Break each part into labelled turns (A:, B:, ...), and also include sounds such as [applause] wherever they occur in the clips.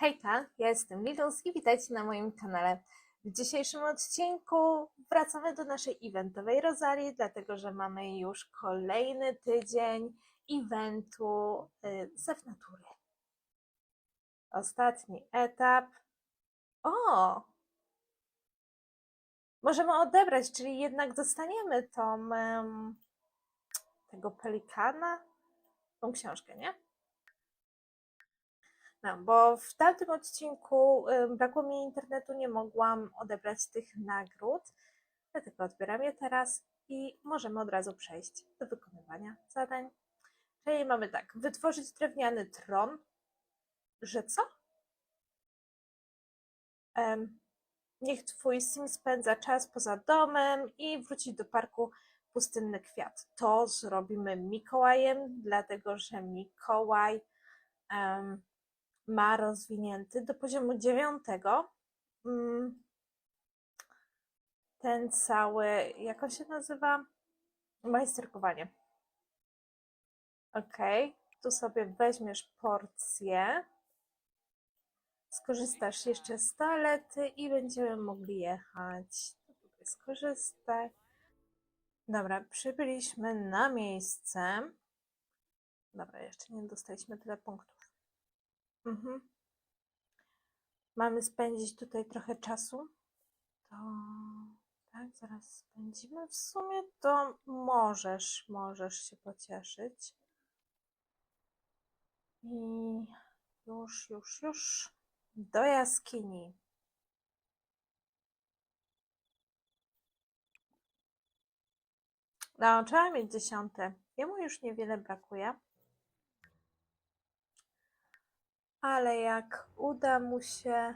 A: Hejka, ja jestem Lidus i witajcie na moim kanale. W dzisiejszym odcinku wracamy do naszej eventowej Rosarii, dlatego że mamy już kolejny tydzień eventu y, Zew Natury. Ostatni etap. O! Możemy odebrać, czyli jednak dostaniemy tą tego pelikana, tą książkę, nie? No, bo w tamtym odcinku brakło mi internetu, nie mogłam odebrać tych nagród, dlatego odbieram je teraz i możemy od razu przejść do wykonywania zadań. Czyli mamy tak, wytworzyć drewniany tron, że co? Em, niech twój sim spędza czas poza domem i wrócić do parku pustynny kwiat. To zrobimy Mikołajem, dlatego że Mikołaj em, ma rozwinięty do poziomu dziewiątego mm, ten cały, jak on się nazywa? Majsterkowanie. Ok, tu sobie weźmiesz porcję, skorzystasz jeszcze z toalety i będziemy mogli jechać. Skorzystaj. Dobra, przybyliśmy na miejsce. Dobra, jeszcze nie dostaliśmy tyle punktów. Mhm. Mamy spędzić tutaj trochę czasu. To tak, zaraz spędzimy. W sumie to możesz, możesz się pocieszyć. I już, już, już do jaskini. No, trzeba mieć dziesiąte. Jemu już niewiele brakuje. Ale jak uda mu się.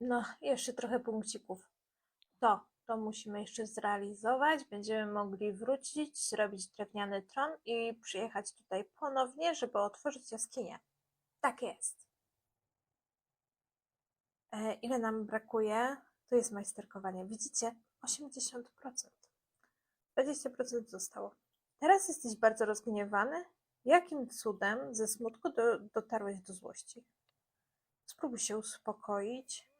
A: No, jeszcze trochę punkcików. To, to musimy jeszcze zrealizować. Będziemy mogli wrócić, zrobić drewniany tron i przyjechać tutaj ponownie, żeby otworzyć jaskinię. Tak jest. E, ile nam brakuje? Tu jest majsterkowanie. Widzicie? 80%. 20% zostało. Teraz jesteś bardzo rozgniewany. Jakim cudem ze smutku do, dotarłeś do złości? Spróbuj się uspokoić.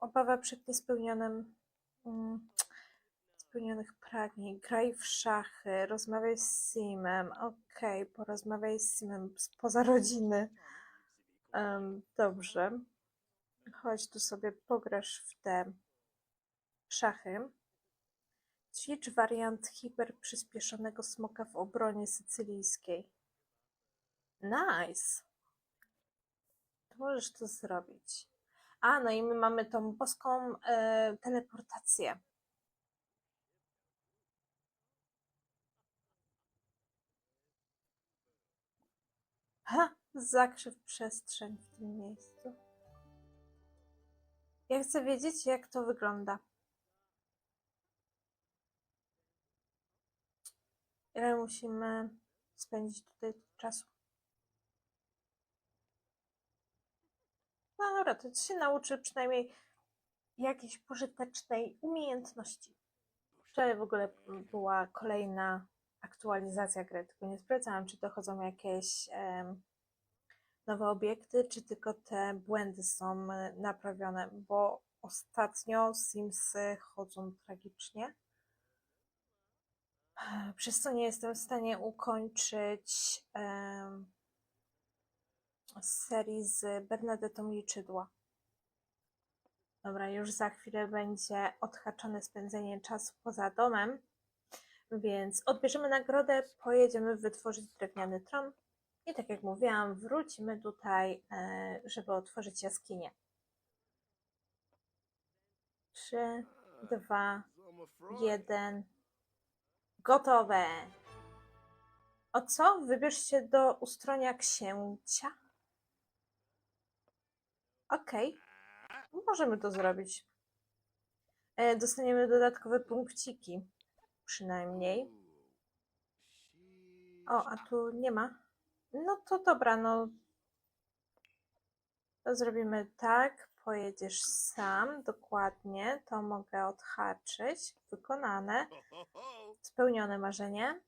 A: Obawa przed niespełnionym mm, spełnionych pragnień. Graj w szachy, rozmawiaj z Simem. Okej, porozmawiaj z Simem spoza rodziny. Em, dobrze. Chodź tu sobie pograsz w te szachy. Ćwicz wariant hiperprzyspieszonego smoka w obronie sycylijskiej. Nice. To możesz to zrobić. A, no i my mamy tą boską e, teleportację. Ha! Zakrzyw przestrzeń w tym miejscu. Ja chcę wiedzieć, jak to wygląda. Ile musimy spędzić tutaj czasu? No dobra, to się nauczy przynajmniej jakiejś pożytecznej umiejętności. Wczoraj w ogóle była kolejna aktualizacja gry, tylko nie sprawdzałam, czy dochodzą jakieś em, nowe obiekty, czy tylko te błędy są e, naprawione, bo ostatnio Simsy chodzą tragicznie przez co nie jestem w stanie ukończyć em, serii z Bernadetą Liczydła. Dobra, już za chwilę będzie odhaczone spędzenie czasu poza domem, więc odbierzemy nagrodę, pojedziemy wytworzyć drewniany tron i tak jak mówiłam, wrócimy tutaj, e, żeby otworzyć jaskinię. Trzy, dwa, jeden. Gotowe. O co? Wybierz się do ustronia księcia. Okej. Możemy to zrobić. E, Dostaniemy dodatkowe punkciki. Przynajmniej. O, a tu nie ma. No to dobra, no. To zrobimy tak. Pojedziesz sam, dokładnie. To mogę odhaczyć. Wykonane. Spełnione marzenie.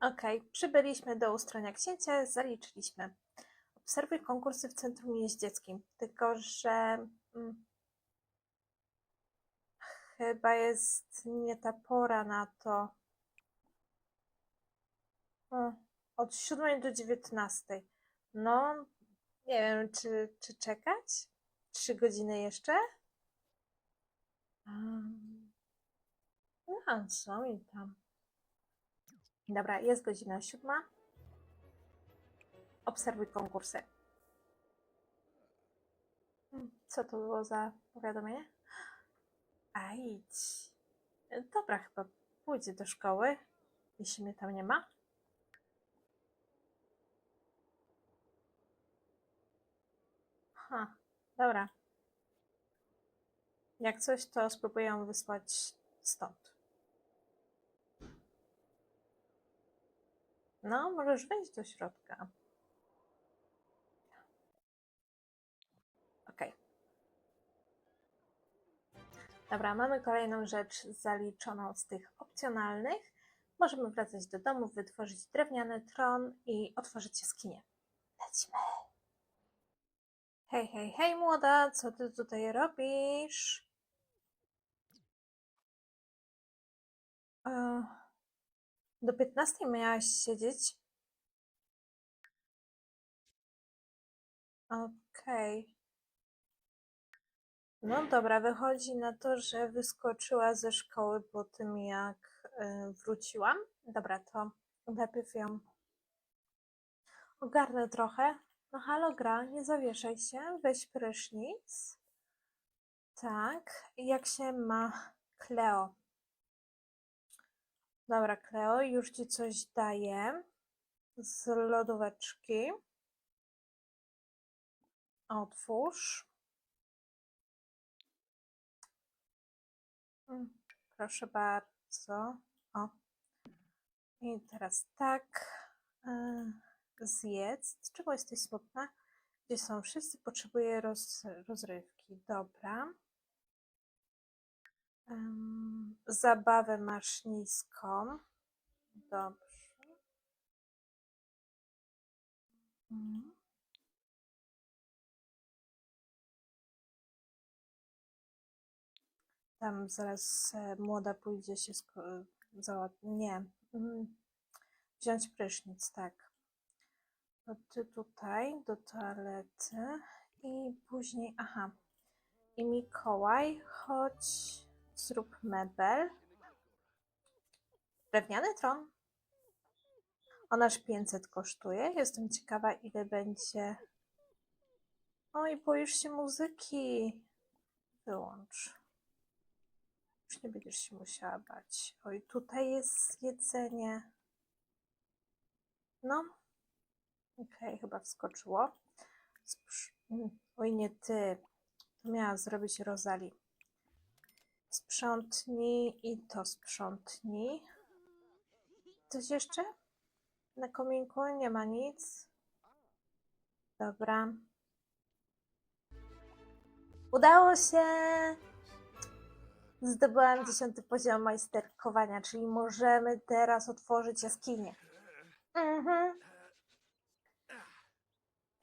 A: Okej, przybyliśmy do ustronia księcia, zaliczyliśmy. Obserwuj konkursy w Centrum Jeździeckim. Tylko, że mm, chyba jest nie ta pora na to. O, od 7 do 19. No, nie wiem, czy, czy czekać? Trzy godziny jeszcze? No, co mi tam? Dobra, jest godzina siódma. Obserwuj konkursy. Hmm, Co to było za powiadomienie? A idź. Dobra, chyba pójdzie do szkoły, jeśli mnie tam nie ma. Ha, dobra. Jak coś, to spróbuję ją wysłać stąd. No, możesz wejść do środka. Okej. Dobra, mamy kolejną rzecz zaliczoną z tych opcjonalnych. Możemy wracać do domu, wytworzyć drewniany tron i otworzyć jaskinię. Lecimy. Hej, hej, hej, młoda, co ty tutaj robisz? E, Do 15 miałaś siedzieć? Okej. No dobra, wychodzi na to, że wyskoczyła ze szkoły po tym, jak y, wróciłam. Dobra, to najpierw ją ogarnę trochę. No halo, gra, nie zawieszaj się, weź prysznic. Tak, jak się ma Kleo? Dobra, Kleo, już ci coś daję z lodóweczki. Otwórz. Mm, Proszę bardzo. O. I teraz tak. Zjedz. Czego jesteś smutna? Gdzie są wszyscy? Potrzebuję roz, rozrywki. Dobra. Em, zabawę masz niską. Dobrze. Mhm. Tam zaraz e, młoda pójdzie się sko-. Nie. Mm, Wziąć prysznic, tak. Ty tutaj do toalety i później, aha. I Mikołaj, chodź, zrób mebel. Drewniany tron. On aż 500 kosztuje. Jestem ciekawa, ile będzie. Oj, boisz się muzyki. Wyłącz. Już nie będziesz się musiała bać. Oj, tutaj jest jedzenie. No. Okej, chyba wskoczyło. Mm, Oj, nie ty. To miała zrobić Rozali. Sprzątnij i to sprzątnij. Coś jeszcze? Na kominku nie ma nic. Dobra. Udało się! Zdobyłam dziesiąty poziom majsterkowania, czyli możemy teraz otworzyć jaskinię. Mhm.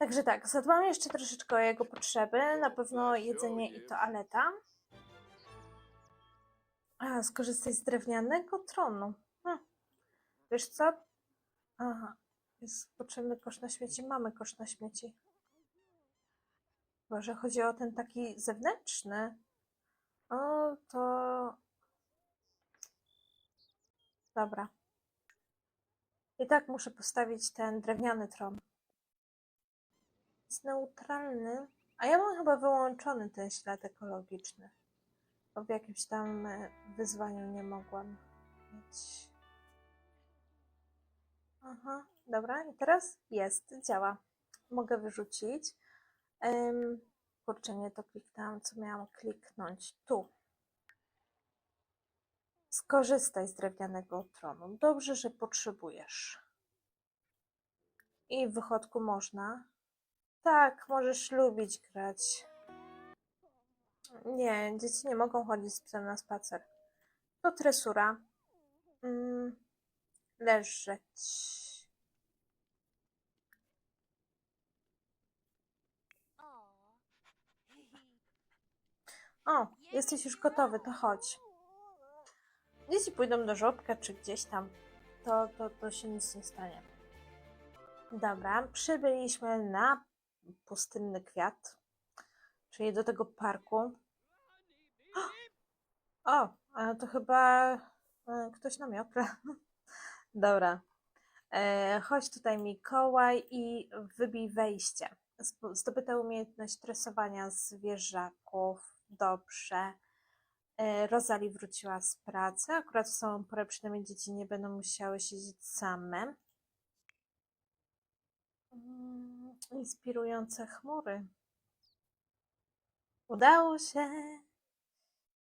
A: Także tak, zadbam jeszcze troszeczkę o jego potrzeby. Na pewno jedzenie i toaleta. A, skorzystaj z drewnianego tronu. Hm. Wiesz co? Aha, jest potrzebny kosz na śmieci. Mamy kosz na śmieci. Chyba, że chodzi o ten taki zewnętrzny. O, to... Dobra. I tak muszę postawić ten drewniany tron. Jest neutralny. A ja mam chyba wyłączony ten ślad ekologiczny. Bo w jakimś tam e, wyzwaniu nie mogłam mieć. Aha, dobra. I teraz jest, działa. Mogę wyrzucić. Um, kurczę, nie to kliknęłam, co miałam kliknąć. Tu. Skorzystaj z drewnianego tronu. Dobrze, że potrzebujesz. I w wychodku można. Tak, możesz lubić grać. Nie, dzieci nie mogą chodzić z psem na spacer. To tresura. Mm, leżeć. O, jesteś już gotowy, to chodź. Jeśli pójdą do żłobka czy gdzieś tam, to, to, to się nic nie stanie. Dobra, przybyliśmy na pustynny kwiat, czyli do tego parku. [gasps] O, to chyba e, ktoś na miotę. [laughs] Dobra. E, chodź tutaj Mikołaj i wybij wejście. Zdobyta umiejętność tresowania zwierzaków. Dobrze. E, Rozali wróciła z pracy. Akurat w samą porę przynajmniej dzieci nie będą musiały siedzieć same. Mm, Inspirujące chmury. Udało się.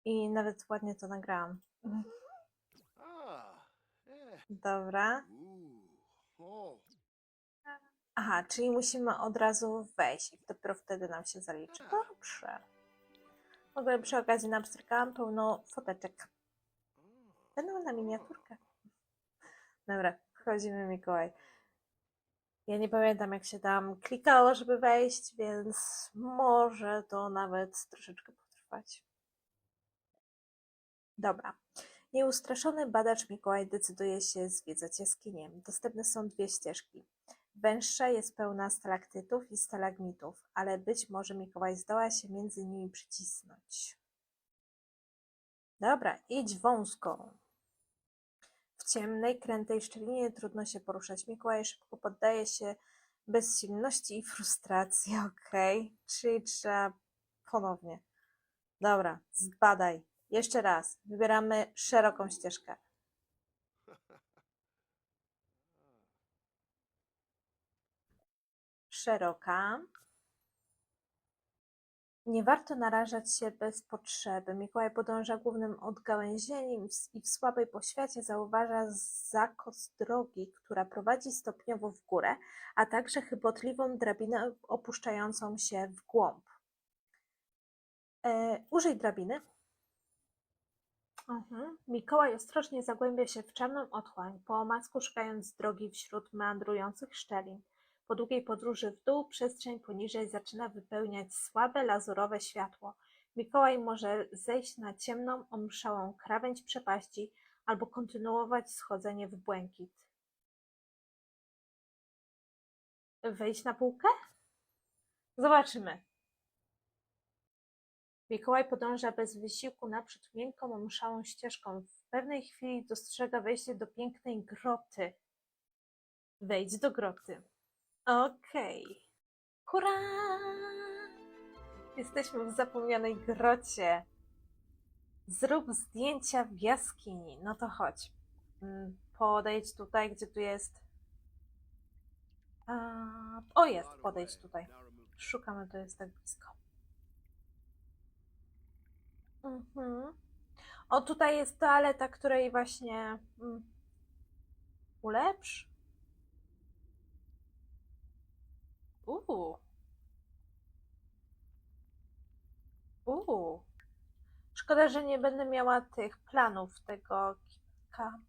A: I nawet ładnie to nagrałam.
B: Eh.
A: Dobra. Aha, czyli musimy od razu wejść i dopiero wtedy nam się zaliczy. Dobrze. W ogóle przy okazji napstrykałam pełno foteczek. Będą na miniaturkę. Dobra, wchodzimy Mikołaj. Ja nie pamiętam jak się tam klikało, żeby wejść, więc może to nawet troszeczkę potrwać. Dobra. Nieustraszony badacz Mikołaj decyduje się zwiedzać jaskinię. Dostępne są dwie ścieżki. Węższa jest pełna stalaktytów i stalagmitów, ale być może Mikołaj zdoła się między nimi przycisnąć. Dobra, idź wąską. Ciemnej, krętej szczelinie trudno się poruszać. Mikołaj szybko poddaje się bezsilności i frustracji. [laughs] Okej, czyli trzeba ponownie. Dobra, zbadaj. Jeszcze raz. Wybieramy szeroką ścieżkę. [laughs] Szeroka. Nie warto narażać się bez potrzeby. Mikołaj podąża głównym odgałęzieniem i w słabej poświacie zauważa zakos drogi, która prowadzi stopniowo w górę, a także chybotliwą drabinę opuszczającą się w głąb. E, użyj drabiny. Mhm. Mikołaj ostrożnie zagłębia się w czarną otchłań, po omacku szukając drogi wśród meandrujących szczelin. Po długiej podróży w dół przestrzeń poniżej zaczyna wypełniać słabe, lazurowe światło. Mikołaj może zejść na ciemną, omszałą krawędź przepaści albo kontynuować schodzenie w błękit. Wejść na półkę? Zobaczymy. Mikołaj podąża bez wysiłku naprzód miękką, omszałą ścieżką. W pewnej chwili dostrzega wejście do pięknej groty. Wejdź do groty. Okej. Hurra! Jesteśmy w zapomnianej grocie. Zrób zdjęcia w jaskini. No to chodź. Mm, Podejdź tutaj, gdzie tu jest. A, o, jest, podejdź tutaj. Szukamy, to jest tak blisko. Mhm. O, tutaj jest toaleta, której właśnie mm, ulepsz. Uuu. Uuu. Szkoda, że nie będę miała tych planów tego kilka.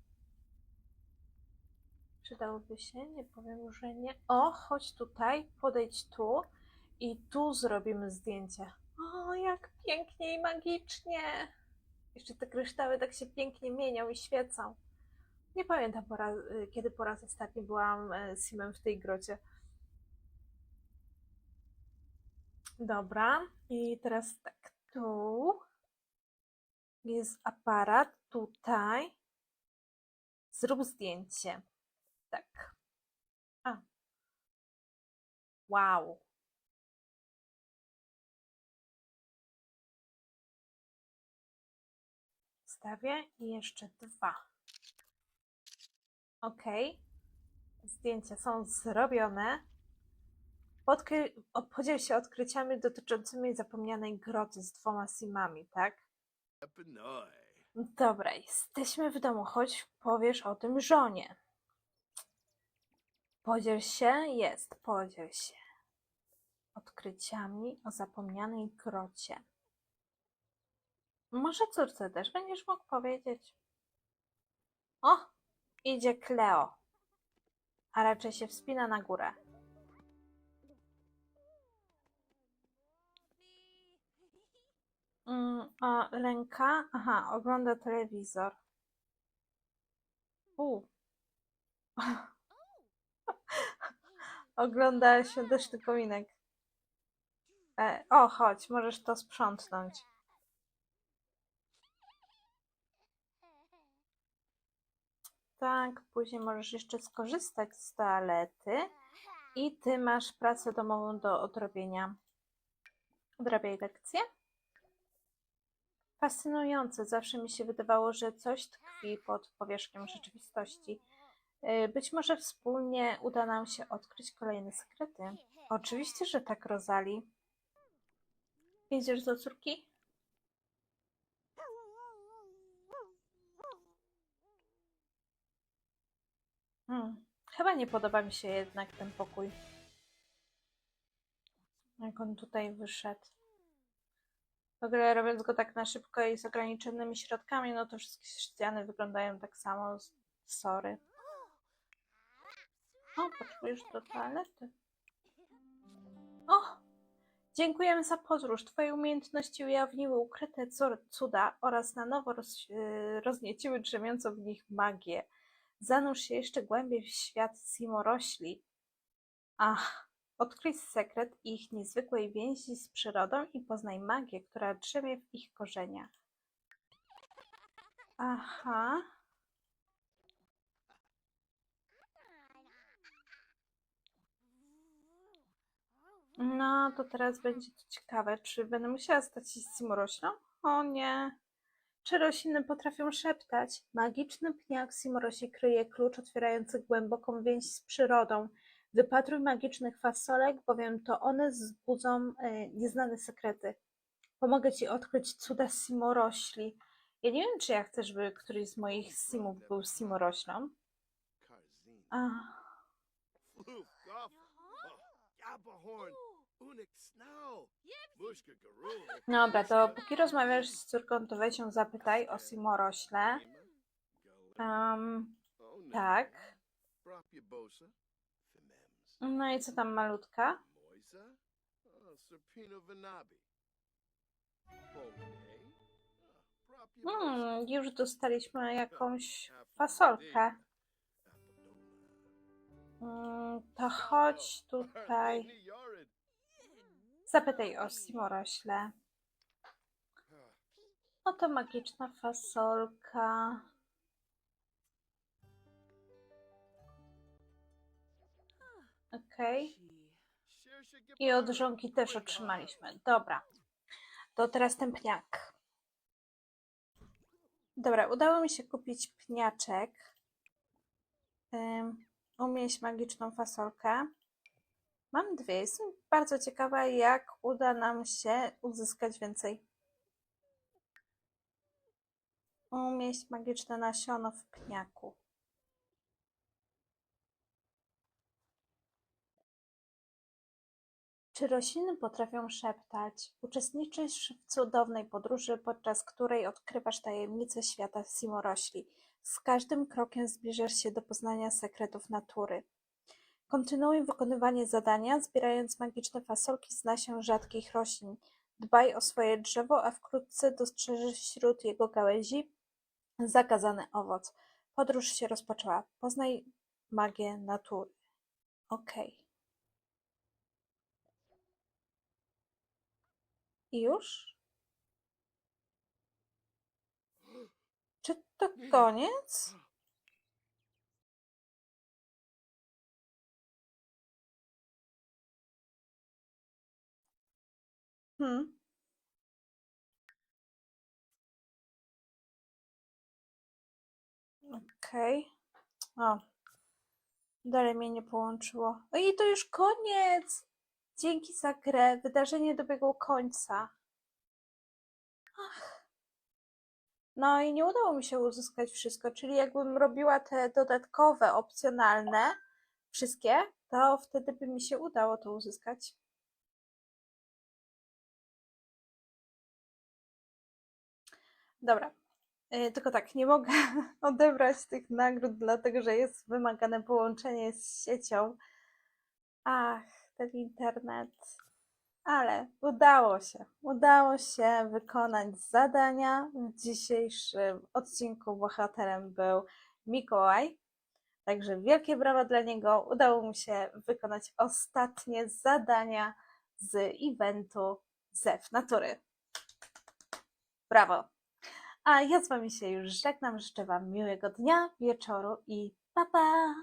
A: Przydałoby się, nie powiem, że nie. O, chodź tutaj, podejdź tu i tu zrobimy zdjęcie. O, jak pięknie i magicznie. Jeszcze te kryształy tak się pięknie mienią i świecą. Nie pamiętam, po raz, kiedy po raz ostatni byłam e, Simem w tej grocie. Dobra, i teraz tak, tu jest aparat, tutaj. Zrób zdjęcie. Tak. A. Wow. Stawię i jeszcze dwa. Ok. Zdjęcia są zrobione. Podkry... Podziel się odkryciami dotyczącymi zapomnianej groty z dwoma simami, tak? Dobra, jesteśmy w domu, choć powiesz o tym żonie. Podziel się? Jest, podziel się. Odkryciami o zapomnianej grocie. Może córce też będziesz mógł powiedzieć. O! Idzie Cleo, a raczej się wspina na górę. A ręka? Aha, ogląda telewizor. U. [laughs] Ogląda świąteczny kominek. E, o, chodź, możesz to sprzątnąć. Tak, później możesz jeszcze skorzystać z toalety. I ty masz pracę domową do odrobienia. Odrabiaj lekcję. Fascynujące. Zawsze mi się wydawało, że coś tkwi pod powierzchnią rzeczywistości. Y, Być może wspólnie uda nam się odkryć kolejne sekrety. Oczywiście, że tak, Rozali. Idziesz do córki? Hmm. Chyba nie podoba mi się jednak ten pokój. Jak on tutaj wyszedł. W ogóle robiąc go tak na szybko i z ograniczonymi środkami, no to wszystkie ściany wyglądają tak samo. Sorry. O, potrzebujesz do toalety. O! Dziękujemy za podróż. Twoje umiejętności ujawniły ukryte cuda oraz na nowo roz, yy, roznieciły drzemiącą w nich magię. Zanurz się jeszcze głębiej w świat simorośli. Ach, odkryj sekret ich niezwykłej więzi z przyrodą i poznaj magię, która drzemie w ich korzeniach. Aha. No, to teraz będzie to ciekawe. Czy będę musiała stać się simoroślą? O nie. Czy rośliny potrafią szeptać? Magiczny pniak simorosi kryje klucz otwierający głęboką więź z przyrodą. Wypatruj magicznych fasolek, bowiem to one zbudzą e, nieznane sekrety. Pomogę ci odkryć cuda simorośli. Ja nie wiem, czy ja chcę, żeby któryś z moich simów był simoroślą.
B: Garul.
A: Dobra, to póki rozmawiasz z córką, to weź ją zapytaj o simorośle. Um, tak. No i co tam malutka?
B: Moisa. Oh, Serpino.
A: Hmm, już dostaliśmy jakąś fasolkę. Mm, to chodź tutaj. Zapytaj o simorośle. Oto magiczna fasolka. Okej. I od żonki też otrzymaliśmy. Dobra. To teraz ten pniak. Dobra, udało mi się kupić pniaczek. Ym, umieść magiczną fasolkę. Mam dwie. Jestem bardzo ciekawa, jak uda nam się uzyskać więcej. Umieść magiczne nasiono w pniaku. Czy rośliny potrafią szeptać? Uczestniczysz w cudownej podróży, podczas której odkrywasz tajemnice świata simorośli. Z każdym krokiem zbliżasz się do poznania sekretów natury. Kontynuuj wykonywanie zadania, zbierając magiczne fasolki z nasion rzadkich roślin. Dbaj o swoje drzewo, a wkrótce dostrzeżesz wśród jego gałęzi zakazany owoc. Podróż się rozpoczęła. Poznaj magię natury. Okej. I już? Czy to koniec? Hmm. Okej. O. Dalej mnie nie połączyło. I to już koniec! Dzięki za grę. Wydarzenie dobiegło końca. Ach. No i nie udało mi się uzyskać wszystko, czyli jakbym robiła te dodatkowe, opcjonalne, wszystkie, to wtedy by mi się udało to uzyskać. Dobra. E, Tylko tak, nie mogę [laughs] odebrać tych nagród, dlatego że jest wymagane połączenie z siecią. Ach, ten internet. Ale udało się. Udało się wykonać zadania. W dzisiejszym odcinku bohaterem był Mikołaj. Także wielkie brawa dla niego. Udało mu się wykonać ostatnie zadania z eventu Zew Natury. Brawo! A ja z Wami się już żegnam. Życzę Wam miłego dnia, wieczoru i pa pa!